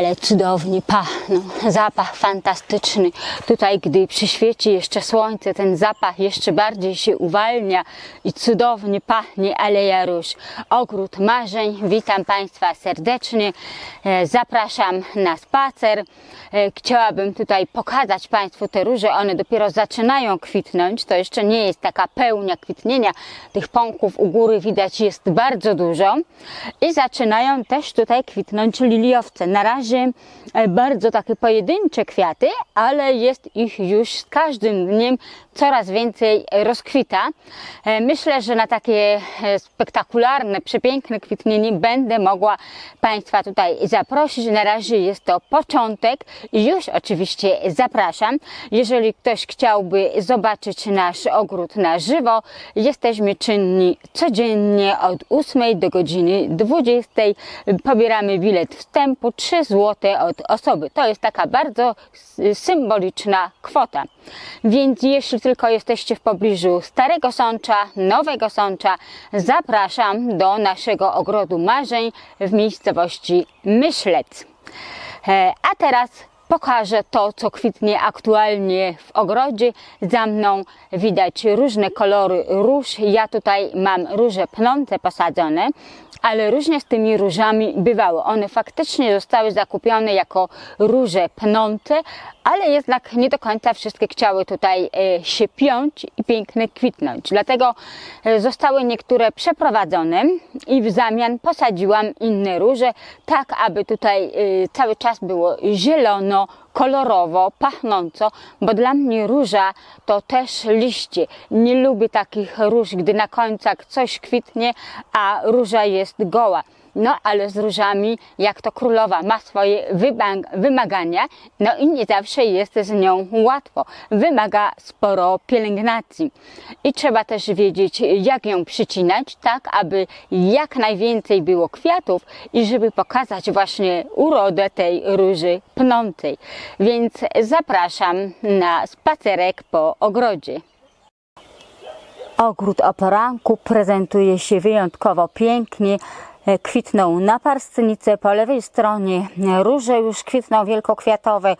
ale cudownie pachną. Zapach fantastyczny. Tutaj, gdy przyświeci jeszcze słońce, ten zapach jeszcze bardziej się uwalnia i cudownie pachnie Aleja Róż. Ogród Marzeń. Witam Państwa serdecznie. E, Zapraszam na spacer. E, Chciałabym tutaj pokazać Państwu te róże. One dopiero zaczynają kwitnąć. To jeszcze nie jest taka pełnia kwitnienia. Tych pąków u góry widać jest bardzo dużo. I zaczynają też tutaj kwitnąć liliowce. Na razie e, bardzo takie pojedyncze kwiaty, ale jest ich już z każdym dniem coraz więcej rozkwita. E, Myślę, że na takie e, spektakularne, przepiękne kwitnienie będę mogła Państwa tutaj zaprosić. Na razie jest to początek już oczywiście zapraszam. Jeżeli ktoś chciałby zobaczyć nasz ogród na żywo, jesteśmy czynni codziennie od 8 do godziny 20. Pobieramy bilet wstępu 3 zł od osoby. To jest taka bardzo symboliczna kwota. Więc jeśli tylko jesteście w pobliżu Starego Sącza, Nowego Sącza, zapraszam do naszego ogrodu marzeń w miejscowości Myślec. E, A teraz pokażę to, co kwitnie aktualnie w ogrodzie. Za mną widać różne kolory róż. Ja tutaj mam róże pnące posadzone, ale różnie z tymi różami bywało. One faktycznie zostały zakupione jako róże pnące, ale jednak nie do końca wszystkie chciały tutaj e, się piąć i pięknie kwitnąć. Dlatego e, zostały niektóre przeprowadzone i w zamian posadziłam inne róże, tak aby tutaj e, cały czas było zielono, kolorowo, pachnąco, bo dla mnie róża to też liście. Nie lubię takich róż, gdy na końcach coś kwitnie, a róża jest goła. No ale z różami, jak to królowa ma swoje wymag- wymagania, no i nie zawsze jest z nią łatwo. Wymaga sporo pielęgnacji. I trzeba też wiedzieć, jak ją przycinać, tak aby jak najwięcej było kwiatów i żeby pokazać właśnie urodę tej róży pnącej. Więc zapraszam na spacerek po ogrodzie. Ogród o poranku prezentuje się wyjątkowo pięknie. E, Kwitną naparstnice, po lewej stronie róże już kwitną wielkokwiatowe,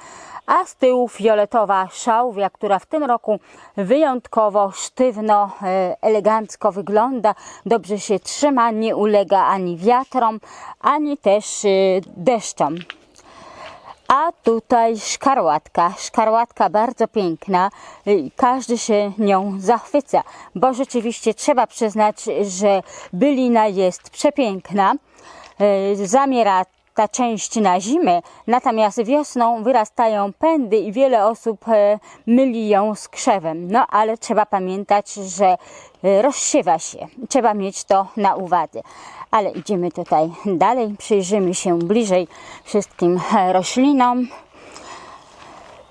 a z tyłu fioletowa szałwia, która w tym roku wyjątkowo sztywno, e, elegancko wygląda, dobrze się trzyma, nie ulega ani wiatrom, ani też e, deszczom. A tutaj szkarłatka. Szkarłatka bardzo piękna. Każdy się nią zachwyca, bo rzeczywiście trzeba przyznać, że bylina jest przepiękna. E, Zamiera ta część na zimę, natomiast wiosną wyrastają pędy i wiele osób e, myli ją z krzewem. No ale trzeba pamiętać, że e, rozsiewa się. Trzeba mieć to na uwadze. Ale idziemy tutaj dalej, przyjrzymy się bliżej wszystkim e, roślinom.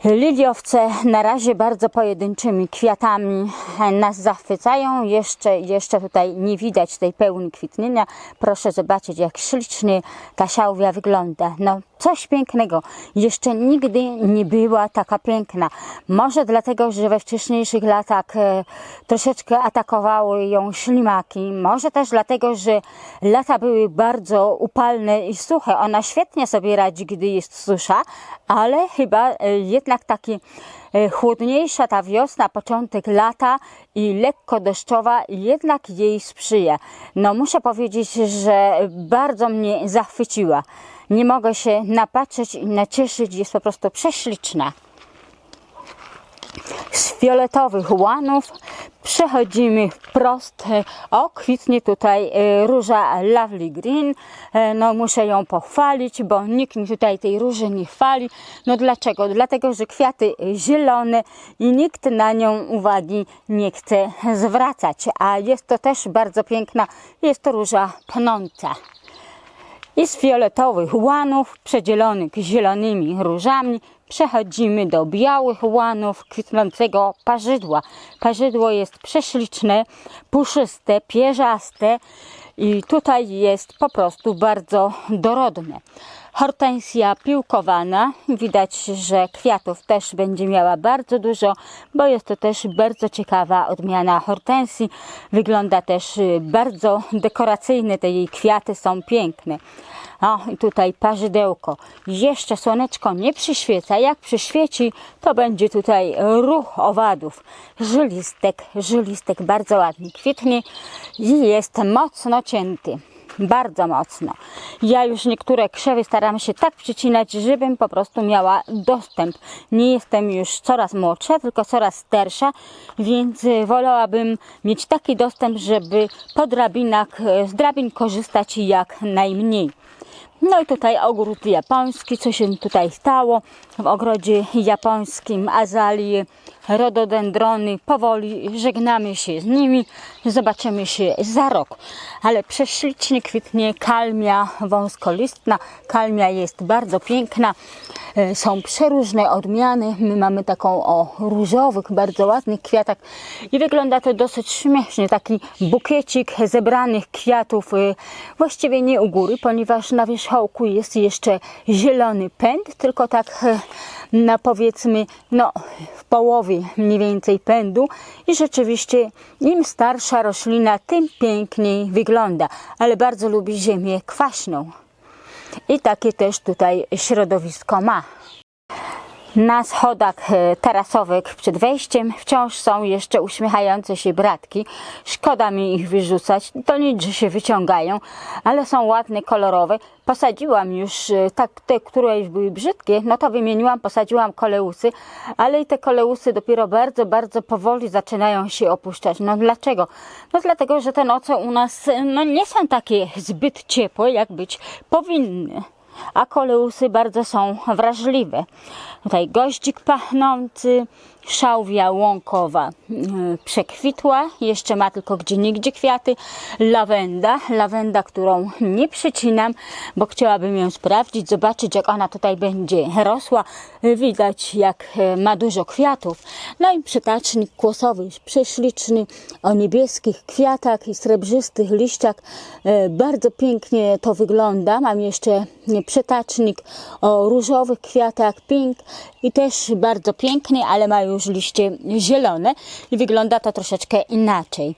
Liliowce na razie bardzo pojedynczymi kwiatami nas zachwycają. Jeszcze, jeszcze tutaj nie widać tej pełni kwitnienia. Proszę zobaczyć, jak ślicznie ta szałwia wygląda. No, coś pięknego. Jeszcze nigdy nie była taka piękna. Może dlatego, że we wcześniejszych latach e, troszeczkę atakowały ją ślimaki. Może też dlatego, że lata były bardzo upalne i suche. Ona świetnie sobie radzi, gdy jest susza, ale chyba e, jednak taki e, chłodniejsza ta wiosna, początek lata i lekko deszczowa jednak jej sprzyja. No muszę powiedzieć, że bardzo mnie zachwyciła. Nie mogę się napatrzeć i nacieszyć, jest po prostu prześliczna. Z fioletowych łanów przechodzimy wprost. O, kwitnie tutaj e, róża Lovely Green. E, No muszę ją pochwalić, bo nikt mi tutaj tej róży nie chwali. No dlaczego? Dlatego, że kwiaty zielone i nikt na nią uwagi nie chce zwracać. A jest to też bardzo piękna, jest to róża pnąca i z fioletowych łanów przedzielonych zielonymi różami przechodzimy do białych łanów kwitnącego parzydła. Parzydło jest prześliczne, puszyste, pierzaste i tutaj jest po prostu bardzo dorodne. Hortensja piłkowana. Widać, że kwiatów też będzie miała bardzo dużo, bo jest to też bardzo ciekawa odmiana hortensji. Wygląda też y, bardzo dekoracyjnie, te jej kwiaty są piękne. O, i tutaj parzydełko. Jeszcze słoneczko nie przyświeca. Jak przyświeci, to będzie tutaj ruch owadów. Żylistek, żylistek bardzo ładnie kwitnie i jest mocno cięty. Bardzo mocno. Ja już niektóre krzewy staram się tak przycinać, żebym po prostu miała dostęp. Nie jestem już coraz młodsza, tylko coraz starsza, więc y, wolałabym mieć taki dostęp, żeby po drabinach, y, z drabin korzystać jak najmniej. No i tutaj ogród japoński, co się tutaj stało w ogrodzie japońskim, azalie, rododendrony, powoli żegnamy się z nimi, zobaczymy się za rok. Ale prześlicznie kwitnie kalmia wąskolistna, kalmia jest bardzo piękna, E, są przeróżne odmiany, my mamy taką o różowych, bardzo ładnych kwiatach i wygląda to dosyć śmiesznie, taki bukiecik zebranych kwiatów, e, właściwie nie u góry, ponieważ na wierzchołku jest jeszcze zielony pęd, tylko tak e, na powiedzmy, no w połowie mniej więcej pędu i rzeczywiście im starsza roślina, tym piękniej wygląda, ale bardzo lubi ziemię kwaśną. I takie też tutaj środowisko ma. Na schodach e, tarasowych przed wejściem wciąż są jeszcze uśmiechające się bratki. Szkoda mi ich wyrzucać, to nic, że się wyciągają, ale są ładne, kolorowe. Posadziłam już e, tak te, które już były brzydkie, no to wymieniłam, posadziłam koleusy, ale i te koleusy dopiero bardzo, bardzo powoli zaczynają się opuszczać. No dlaczego? No dlatego, że te noce u nas e, no, nie są takie zbyt ciepłe, jak być powinny a koleusy bardzo są wrażliwe. Tutaj goździk pachnący, szałwia łąkowa yy, przekwitła, jeszcze ma tylko gdzie nigdzie kwiaty, lawenda, lawenda, którą nie przycinam, bo chciałabym ją sprawdzić, zobaczyć jak ona tutaj będzie rosła. Widać jak yy, ma dużo kwiatów. No i przytacznik kłosowy, prześliczny, o niebieskich kwiatach i srebrzystych liściach. Yy, Bardzo pięknie to wygląda. Mam jeszcze przytacznik o różowych kwiatach pink i też bardzo piękny, ale ma już liście zielone i wygląda to troszeczkę inaczej.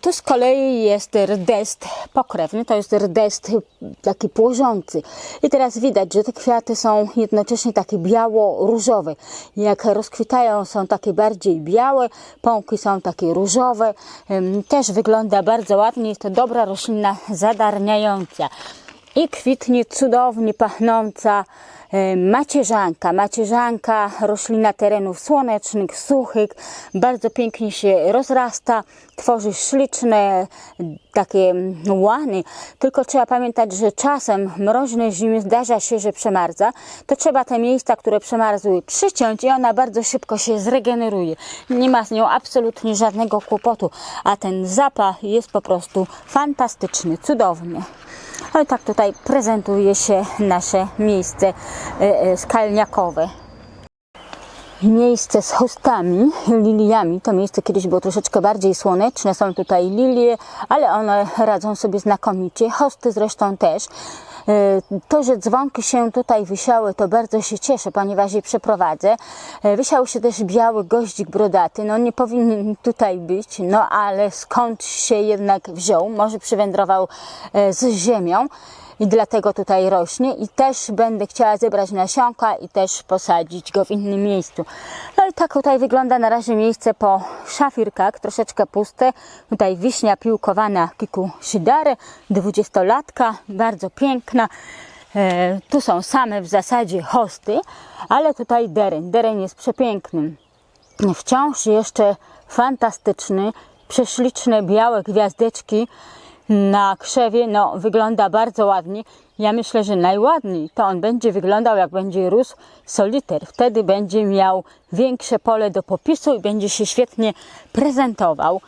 Tu z kolei jest rdest pokrewny, to jest rdest taki płożący. I teraz widać, że te kwiaty są jednocześnie takie biało-różowe. Jak rozkwitają są takie bardziej białe, pąki są takie różowe. Też wygląda bardzo ładnie, jest to dobra roślina zadarniająca i kwitnie cudownie pachnąca e, macierzanka. Macierzanka, roślina terenów słonecznych, suchych, bardzo pięknie się rozrasta, tworzy śliczne takie łany. Tylko trzeba pamiętać, że czasem mroźne zimy zdarza się, że przemarza. To trzeba te miejsca, które przemarzły przyciąć i ona bardzo szybko się zregeneruje. Nie ma z nią absolutnie żadnego kłopotu, a ten zapach jest po prostu fantastyczny, cudowny. Ale tak tutaj prezentuje się nasze miejsce e, e, skalniakowe. Miejsce z hostami, liliami. To miejsce kiedyś było troszeczkę bardziej słoneczne. Są tutaj lilie, ale one radzą sobie znakomicie. Hosty zresztą też. E, To, że dzwonki się tutaj wysiały, to bardzo się cieszę, ponieważ je przeprowadzę. E, Wysiał się też biały goździk brodaty. No nie powinien tutaj być, no ale skąd się jednak wziął? Może przywędrował e, z ziemią i dlatego tutaj rośnie i też będę chciała zebrać nasionka i też posadzić go w innym miejscu. No i tak tutaj wygląda na razie miejsce po szafirkach, troszeczkę puste. Tutaj wiśnia piłkowana Kiku Shidare, dwudziestolatka, bardzo piękna. E, tu są same w zasadzie hosty, ale tutaj dereń. Dereń jest przepięknym. Wciąż jeszcze fantastyczny, prześliczne białe gwiazdeczki na krzewie, no wygląda bardzo ładnie. Ja myślę, że najładniej to on będzie wyglądał, jak będzie rósł soliter. Wtedy będzie miał większe pole do popisu i będzie się świetnie prezentował.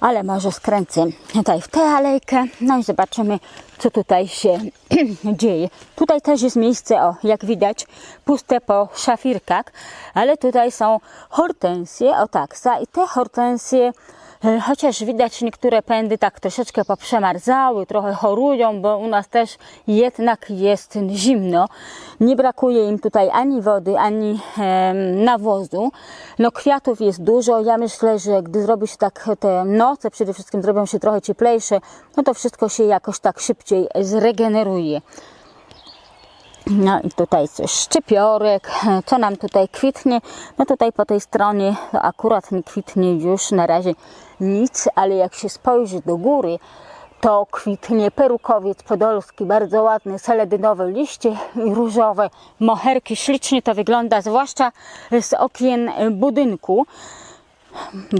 Ale może skręcę tutaj w tę alejkę, no i zobaczymy, co tutaj się dzieje. Tutaj też jest miejsce, o, jak widać, puste po szafirkach, ale tutaj są hortensje, o taksa i te hortensje Chociaż widać niektóre pędy tak troszeczkę poprzemarzały, trochę chorują, bo u nas też jednak jest zimno. Nie brakuje im tutaj ani wody, ani nawozu. No kwiatów jest dużo. Ja myślę, że gdy zrobi się tak te noce przede wszystkim zrobią się trochę cieplejsze, no to wszystko się jakoś tak szybciej zregeneruje. No i tutaj coś, szczypiorek, co nam tutaj kwitnie? No tutaj po tej stronie akurat nie kwitnie już na razie nic, ale jak się spojrzy do góry, to kwitnie perukowiec podolski, bardzo ładny, seledynowe liście i różowe moherki. Ślicznie to wygląda, zwłaszcza z okien budynku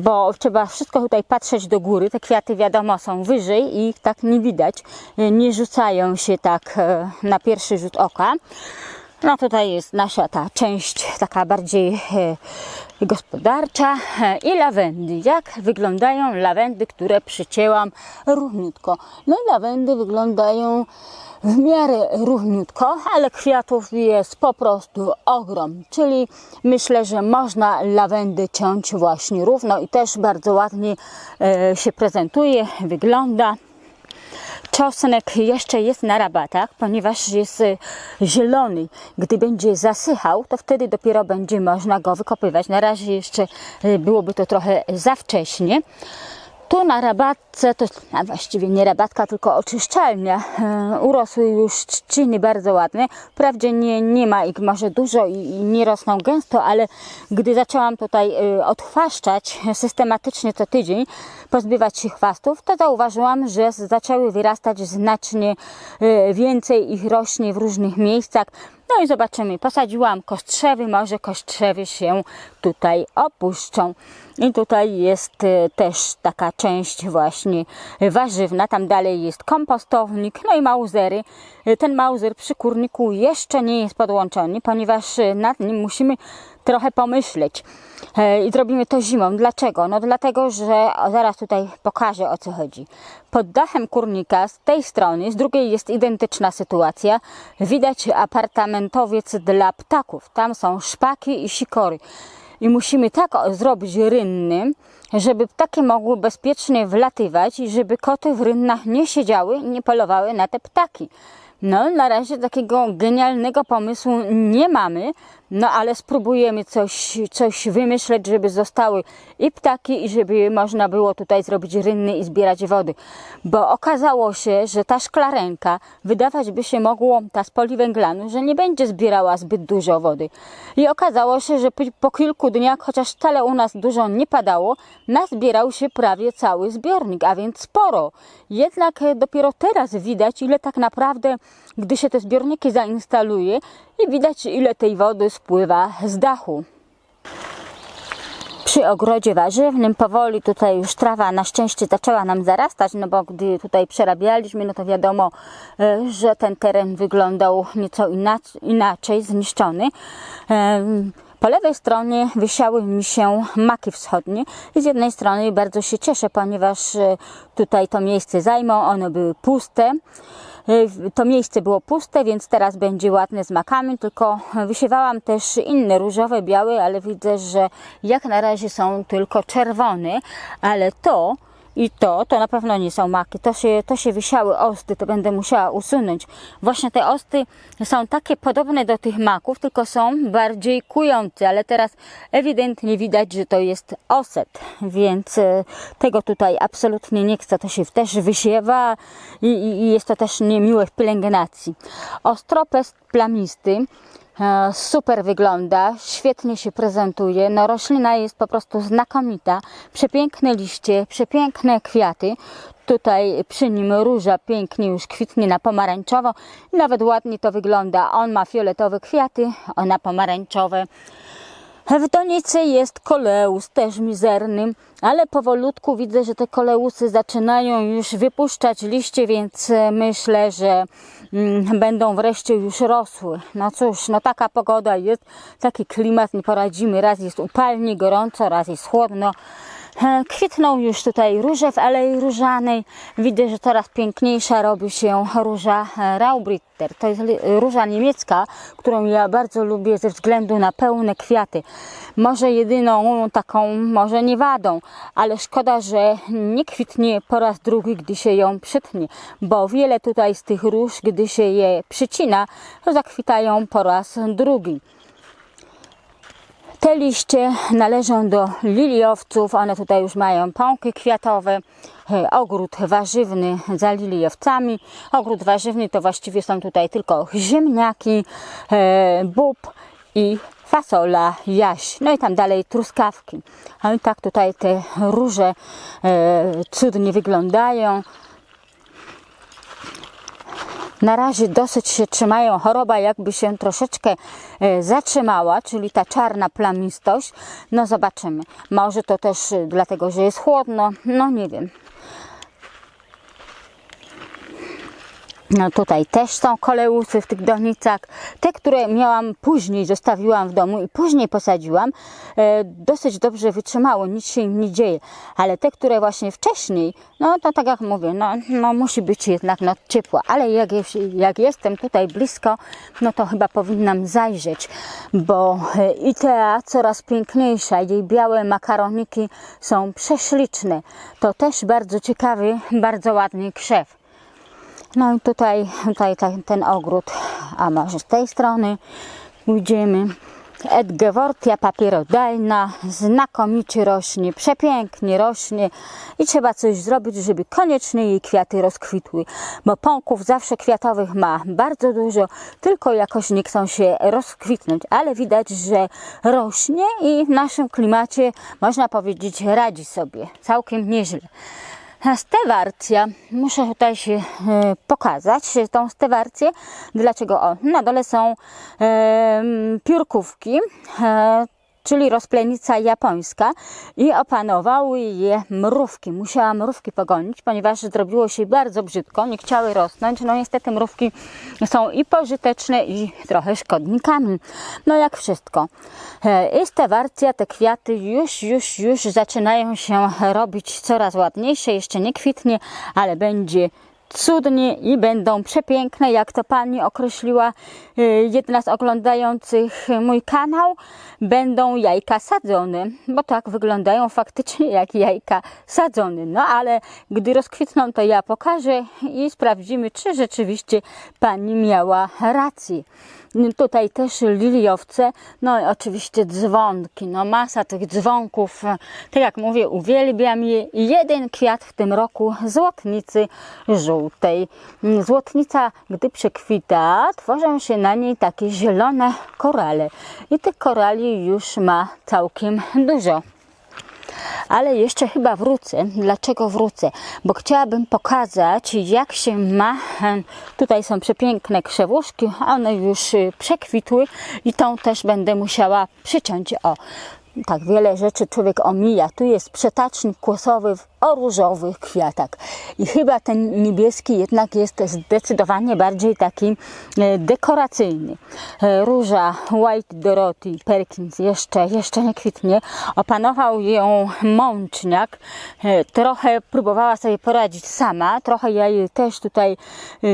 bo trzeba wszystko tutaj patrzeć do góry. Te kwiaty wiadomo są wyżej i ich tak nie widać. Nie rzucają się tak e, na pierwszy rzut oka. No tutaj jest nasza ta część taka bardziej e, gospodarcza e, i lawendy. Jak wyglądają lawendy, które przycięłam równiutko? No i lawendy wyglądają w miarę równiutko, ale kwiatów jest po prostu ogrom. Czyli myślę, że można lawendy ciąć właśnie równo i też bardzo ładnie e, się prezentuje, wygląda. Czosnek jeszcze jest na rabatach, ponieważ jest e, zielony. Gdy będzie zasychał, to wtedy dopiero będzie można go wykopywać. Na razie jeszcze e, byłoby to trochę za wcześnie. Tu na rabatce, to a właściwie nie rabatka, tylko oczyszczalnia, e, urosły już trzciny bardzo ładne. Wprawdzie nie, nie ma ich może dużo i, i nie rosną gęsto, ale gdy zaczęłam tutaj e, odchwaszczać systematycznie co tydzień, pozbywać się chwastów, to zauważyłam, że zaczęły wyrastać znacznie e, więcej ich rośnie w różnych miejscach. No i zobaczymy, posadziłam kostrzewy, może kostrzewy się tutaj opuszczą. I tutaj jest e, też taka część właśnie warzywna, tam dalej jest kompostownik, no i mauzery. E, Ten mauzer przy kurniku jeszcze nie jest podłączony, ponieważ e, nad nim musimy trochę pomyśleć. E, I zrobimy to zimą. Dlaczego? No dlatego, że zaraz tutaj pokażę o co chodzi. Pod dachem kurnika z tej strony, z drugiej jest identyczna sytuacja. Widać apartamentowiec dla ptaków. Tam są szpaki i sikory. I musimy tak zrobić rynny, żeby ptaki mogły bezpiecznie wlatywać i żeby koty w rynnach nie siedziały i nie polowały na te ptaki. No, na razie takiego genialnego pomysłu nie mamy, no ale spróbujemy coś, coś wymyśleć, żeby zostały i ptaki, i żeby można było tutaj zrobić rynny i zbierać wody. Bo okazało się, że ta szklarenka, wydawać by się mogło, ta z poliwęglanu, że nie będzie zbierała zbyt dużo wody. I okazało się, że po- kilku dniach, chociaż wcale u nas dużo nie padało, nazbierał się prawie cały zbiornik, a więc sporo. Jednak dopiero teraz widać, ile tak naprawdę, gdy się te zbiorniki zainstaluje i widać, ile tej wody spływa z dachu. Przy ogrodzie warzywnym powoli tutaj już trawa na szczęście zaczęła nam zarastać, no bo gdy tutaj przerabialiśmy, no to wiadomo, e, że ten teren wyglądał nieco inac- inaczej, zniszczony. Po lewej stronie wysiały mi się maki wschodnie i z jednej strony bardzo się cieszę, ponieważ e, tutaj to miejsce zajmą, one były puste. Y, To miejsce było puste, więc teraz będzie ładne z makami, tylko wysiewałam też inne różowe, białe, ale widzę, że jak na razie są tylko czerwone, ale to i to, to na pewno nie są maki, to się, to się wysiały osty, to będę musiała usunąć. Właśnie te osty są takie podobne do tych maków, tylko są bardziej kujące, ale teraz ewidentnie widać, że to jest oset, więc e, tego tutaj absolutnie nie chcę, to się też wysiewa i, i, i jest to też niemiłe w pielęgnacji. Ostropest plamisty Super wygląda, świetnie się prezentuje. No, roślina jest po prostu znakomita. Przepiękne liście, przepiękne kwiaty. Tutaj przy nim róża pięknie już kwitnie na pomarańczowo. Nawet ładnie to wygląda. On ma fioletowe kwiaty, ona pomarańczowe. W donicy jest koleus, też mizerny, ale powolutku widzę, że te koleusy zaczynają już wypuszczać liście, więc myślę, że mm, będą wreszcie już rosły. No cóż, no taka pogoda jest, taki klimat, nie poradzimy. Raz jest upalnie, gorąco, raz jest chłodno. E, Kwitną już tutaj róże w Alei Różanej. Widzę, że coraz piękniejsza robi się róża e, Raubritter. To jest róża niemiecka, którą ja bardzo lubię ze względu na pełne kwiaty. Może jedyną taką, może nie wadą, ale szkoda, że nie kwitnie po raz drugi, gdy się ją przytnie, bo wiele tutaj z tych róż, gdy się je przycina, zakwitają po raz drugi. Te liście należą do liliowców, one tutaj już mają pąki kwiatowe. Ogród warzywny za liliowcami. Ogród warzywny to właściwie są tutaj tylko ziemniaki, bób i fasola jaś. No i tam dalej truskawki. A i tak tutaj te róże cudnie wyglądają. Na razie dosyć się trzymają. Choroba jakby się troszeczkę e, zatrzymała, czyli ta czarna plamistość. No zobaczymy. Może to też e, dlatego, że jest chłodno. No nie wiem. No tutaj też są koleusy w tych donicach. Te, które miałam później, zostawiłam w domu i później posadziłam, e, dosyć dobrze wytrzymały, nic się im nie dzieje. Ale te, które właśnie wcześniej, no to tak jak mówię, no, no musi być jednak no, ciepło. Ale jak, jak jestem tutaj blisko, no to chyba powinnam zajrzeć, bo e, Ikea coraz piękniejsza, jej białe makaroniki są prześliczne. To też bardzo ciekawy, bardzo ładny krzew. No i tutaj, tutaj ten, ogród, a może z tej strony pójdziemy. Edgewortia papierodajna znakomicie rośnie, przepięknie rośnie i trzeba coś zrobić, żeby koniecznie jej kwiaty rozkwitły, bo pąków zawsze kwiatowych ma bardzo dużo, tylko jakoś nie chcą się rozkwitnąć, ale widać, że rośnie i w naszym klimacie można powiedzieć radzi sobie całkiem nieźle. Stewarcja, muszę tutaj się e, pokazać, tą stewarcję. Dlaczego? O, na dole są e, piórkówki, e, czyli rozplenica japońska i opanowały je mrówki. Musiałam mrówki pogonić, ponieważ zrobiło się bardzo brzydko, nie chciały rosnąć. No niestety mrówki są i pożyteczne i trochę szkodnikami. No jak wszystko. E, I stewarcja, te kwiaty już, już, już zaczynają się robić coraz ładniejsze. Jeszcze nie kwitnie, ale będzie cudnie i będą przepiękne, jak to pani określiła y, jedna z oglądających mój kanał. Będą jajka sadzone, bo tak wyglądają faktycznie jak jajka sadzone. No ale gdy rozkwitną, to ja pokażę i sprawdzimy, czy rzeczywiście pani miała rację. Tutaj też liliowce, no i oczywiście dzwonki, no masa tych dzwonków. Tak jak mówię, uwielbiam je. Jeden kwiat w tym roku złotnicy żółtej. Złotnica, gdy przekwita, tworzą się na niej takie zielone korale. I tych korali już ma całkiem dużo. Ale jeszcze chyba wrócę. Dlaczego wrócę? Bo chciałabym pokazać, jak się ma. Tutaj są przepiękne krzewuszki, one już y, przekwitły i tą też będę musiała przyciąć. O, tak wiele rzeczy człowiek omija. Tu jest przetacznik kłosowy o różowych kwiatach. I chyba ten niebieski jednak jest zdecydowanie bardziej taki e, dekoracyjny. E, Róża White Dorothy Perkins jeszcze, jeszcze nie kwitnie. Opanował ją mączniak. E, Trochę próbowała sobie poradzić sama. Trochę ja jej też tutaj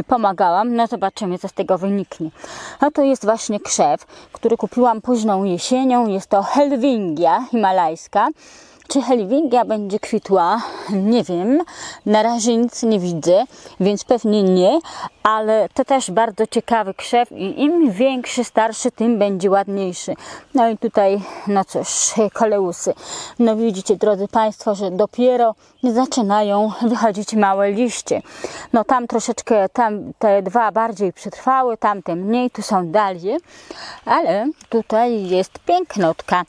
pomagałam. No zobaczymy, co z tego wyniknie. No to jest właśnie krzew, który kupiłam późną jesienią. Jest to Helwingia himalajska. Czy Helwingia będzie kwitła? Nie wiem. Na razie nic nie widzę, więc pewnie nie, ale to też bardzo ciekawy krzew i im większy, starszy, tym będzie ładniejszy. No i tutaj, no cóż, koleusy. No widzicie, drodzy Państwo, że dopiero zaczynają wychodzić małe liście. No tam troszeczkę, tam te dwa bardziej przetrwały, tamte mniej, tu są dalej, ale tutaj jest pięknotka.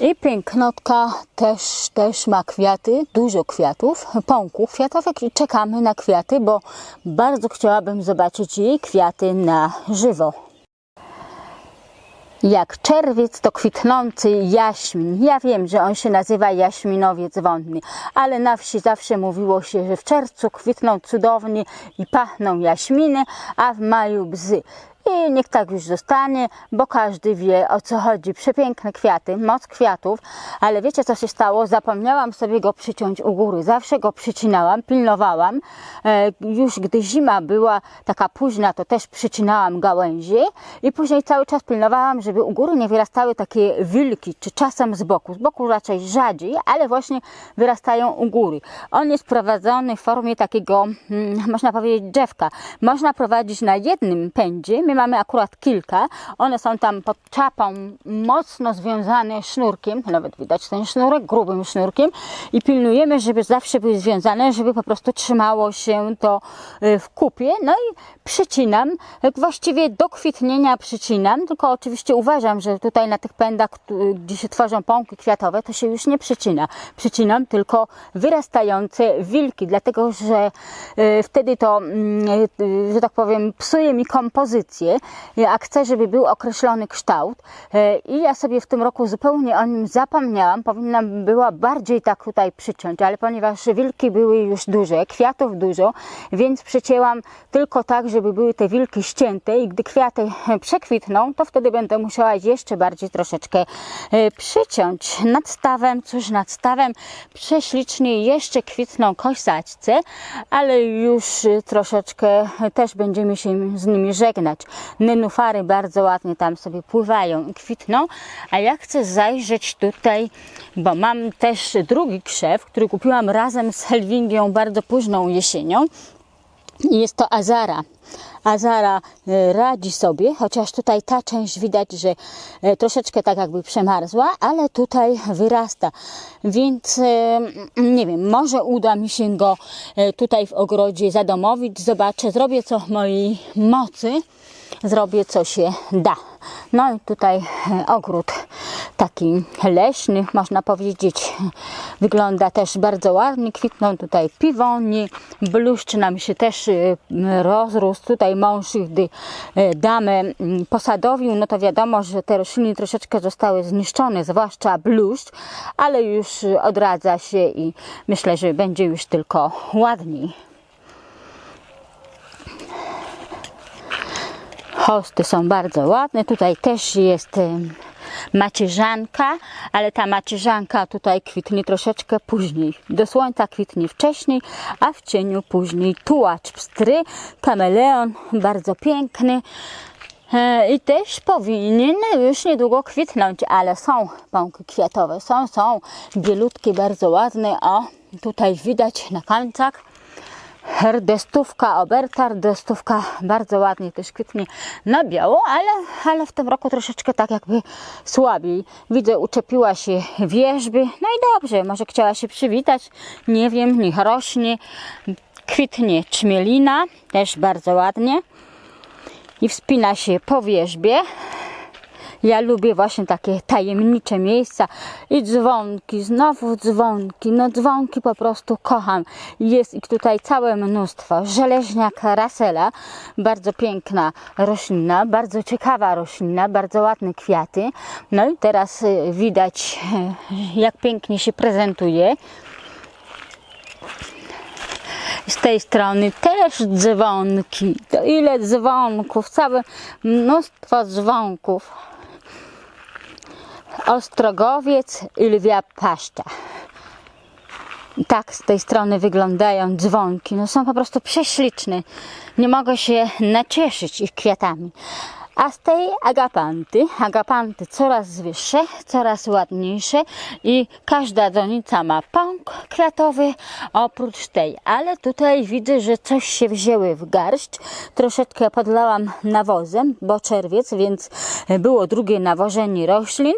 I pięknotka też, też ma kwiaty, dużo kwiatów, pąków kwiatowych i czekamy na kwiaty, bo bardzo chciałabym zobaczyć jej kwiaty na żywo. Jak czerwiec to kwitnący jaśmin. Ja wiem, że on się nazywa jaśminowiec wodny, ale na wsi zawsze mówiło się, że w czerwcu kwitną cudownie i pachną jaśminy, a w maju bzy. I niech tak już zostanie, bo każdy wie o co chodzi. Przepiękne kwiaty, moc kwiatów, ale wiecie co się stało? Zapomniałam sobie go przyciąć u góry. Zawsze go przycinałam, pilnowałam. E, już gdy zima była taka późna, to też przycinałam gałęzie i później cały czas pilnowałam, żeby u góry nie wyrastały takie wilki, czy czasem z boku. Z boku raczej rzadziej, ale właśnie wyrastają u góry. On jest prowadzony w formie takiego, mm, można powiedzieć, drzewka. Można prowadzić na jednym pędzie. My mamy akurat kilka. One są tam pod czapą mocno związane sznurkiem. Nawet widać ten sznurek, grubym sznurkiem. I pilnujemy, żeby zawsze były związane, żeby po prostu trzymało się to y, w kupie. No i przycinam. Właściwie do kwitnienia przycinam, tylko oczywiście uważam, że tutaj na tych pędach, gdzie się tworzą pąki kwiatowe, to się już nie przycina. Przycinam tylko wyrastające wilki, dlatego że y, wtedy to, mm, y, że tak powiem, psuje mi kompozycję, y, a chcę, żeby był określony kształt. Y, I ja sobie w tym roku zupełnie o nim zapomniałam. Powinnam była bardziej tak tutaj przyciąć, ale ponieważ wilki były już duże, kwiatów dużo, więc przycięłam tylko tak, żeby były te wilki ścięte i gdy kwiaty przekwitną, to wtedy będę musiała jeszcze bardziej troszeczkę e, przyciąć. Nad stawem, cóż nad stawem, prześlicznie jeszcze kwitną kosaćce, ale już e, troszeczkę też będziemy się z nimi żegnać. Nenufary bardzo ładnie tam sobie pływają i kwitną, a ja chcę zajrzeć tutaj, bo mam też drugi krzew, który kupiłam razem z Helwingią bardzo późną jesienią. I jest to Azara. Azara e, radzi sobie, chociaż tutaj ta część widać, że e, troszeczkę tak jakby przemarzła, ale tutaj wyrasta. Więc e, nie wiem, może uda mi się go tutaj w ogrodzie zadomowić. Zobaczę, zrobię co w mojej mocy, zrobię co się da. No i tutaj e, ogród taki leśny, można powiedzieć, wygląda też bardzo ładnie. Kwitną tutaj piwoni, bluszcz nam się też e, rozrósł. Tutaj mąż, gdy e, damę mm, posadowił, no to wiadomo, że te rośliny troszeczkę zostały zniszczone, zwłaszcza bluszcz, ale już odradza się i myślę, że będzie już tylko ładniej. Hosty są bardzo ładne. Tutaj też jest macierzanka, ale ta macierzanka tutaj kwitnie troszeczkę później. Do słońca kwitnie wcześniej, a w cieniu później. Tułacz pstry, kameleon, bardzo piękny. E, I też powinien już niedługo kwitnąć, ale są pąki kwiatowe, są, są bielutkie, bardzo ładne. O, tutaj widać na końcach. Herdestówka, oberta, herdestówka bardzo ładnie też kwitnie na biało, ale, ale w tym roku troszeczkę tak jakby słabiej. Widzę, uczepiła się wierzby, no i dobrze, może chciała się przywitać, nie wiem, niech rośnie. Kwitnie czmielina, też bardzo ładnie i wspina się po wierzbie. Ja lubię właśnie takie tajemnicze miejsca i dzwonki, znowu dzwonki, no dzwonki po prostu kocham. Jest ich tutaj całe mnóstwo. Żeleźniak rasela, bardzo piękna roślina, bardzo ciekawa roślina, bardzo ładne kwiaty. No i teraz y, widać jak pięknie się prezentuje. Z tej strony też dzwonki. To ile dzwonków, całe mnóstwo dzwonków. Ostrogowiec i lwia paszcza. Tak z tej strony wyglądają dzwonki. No są po prostu prześliczne. Nie mogę się nacieszyć ich kwiatami. A z tej agapanty, agapanty coraz wyższe, coraz ładniejsze i każda donica ma pąk kwiatowy oprócz tej. Ale tutaj widzę, że coś się wzięły w garść. Troszeczkę podlałam nawozem, bo czerwiec, więc było drugie nawożenie roślin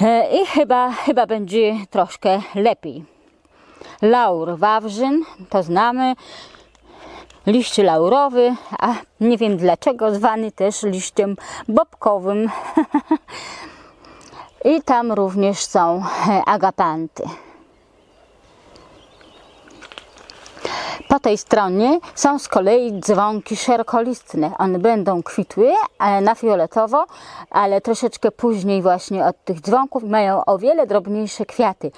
E, i chyba, chyba będzie troszkę lepiej. Laur wawrzyn, to znamy. Liść laurowy, a nie wiem dlaczego zwany też liściem bobkowym. I tam również są agapanty. Po tej stronie są z kolei dzwonki szerokolistne. One będą kwitły e, na fioletowo, ale troszeczkę później właśnie od tych dzwonków mają o wiele drobniejsze kwiaty.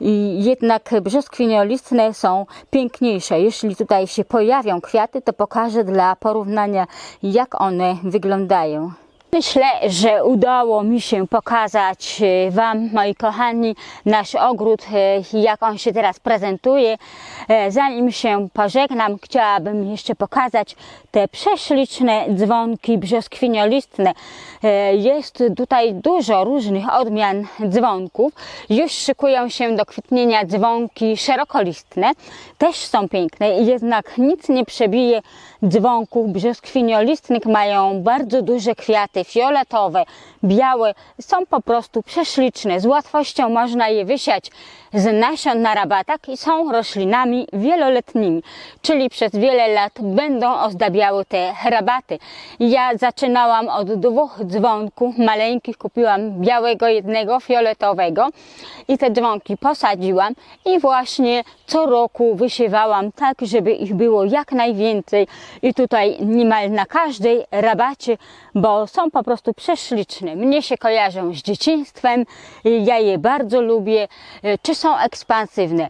I jednak brzoskwiniolistne są piękniejsze. Jeśli tutaj się pojawią kwiaty, to pokażę dla porównania, jak one wyglądają. Myślę, że udało mi się pokazać e, Wam, moi kochani, nasz ogród, e, jak on się teraz prezentuje. E, Zanim się pożegnam, chciałabym jeszcze pokazać te prześliczne dzwonki brzoskwiniolistne. Jest tutaj dużo różnych odmian dzwonków. Już szykują się do kwitnienia dzwonki szerokolistne. Też są piękne, jednak nic nie przebije dzwonków brzoskwiniolistnych. Mają bardzo duże kwiaty, fioletowe, białe. Są po prostu prześliczne. Z łatwością można je wysiać z nasion na rabatach i są roślinami wieloletnimi, czyli przez wiele lat będą ozdabiały te rabaty. Ja zaczynałam od dwóch dzwonków maleńkich, kupiłam białego jednego, fioletowego i te dzwonki posadziłam i właśnie co roku wysiewałam tak, żeby ich było jak najwięcej i tutaj niemal na każdej rabacie, bo są po prostu prześliczne. Mnie się kojarzą z dzieciństwem, ja je bardzo lubię, czy są ekspansywne.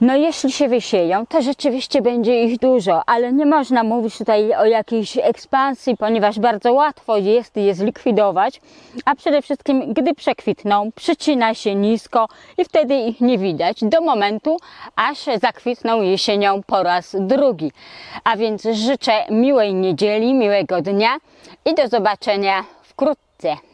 No jeśli się wysieją, to rzeczywiście będzie ich dużo, ale nie można mówić tutaj o jakiejś ekspansji, ponieważ bardzo łatwo jest je zlikwidować, a przede wszystkim gdy przekwitną, przycina się nisko i wtedy ich nie widać do momentu, aż zakwitną jesienią po raz drugi. A więc życzę miłej niedzieli, miłego dnia i do zobaczenia wkrótce.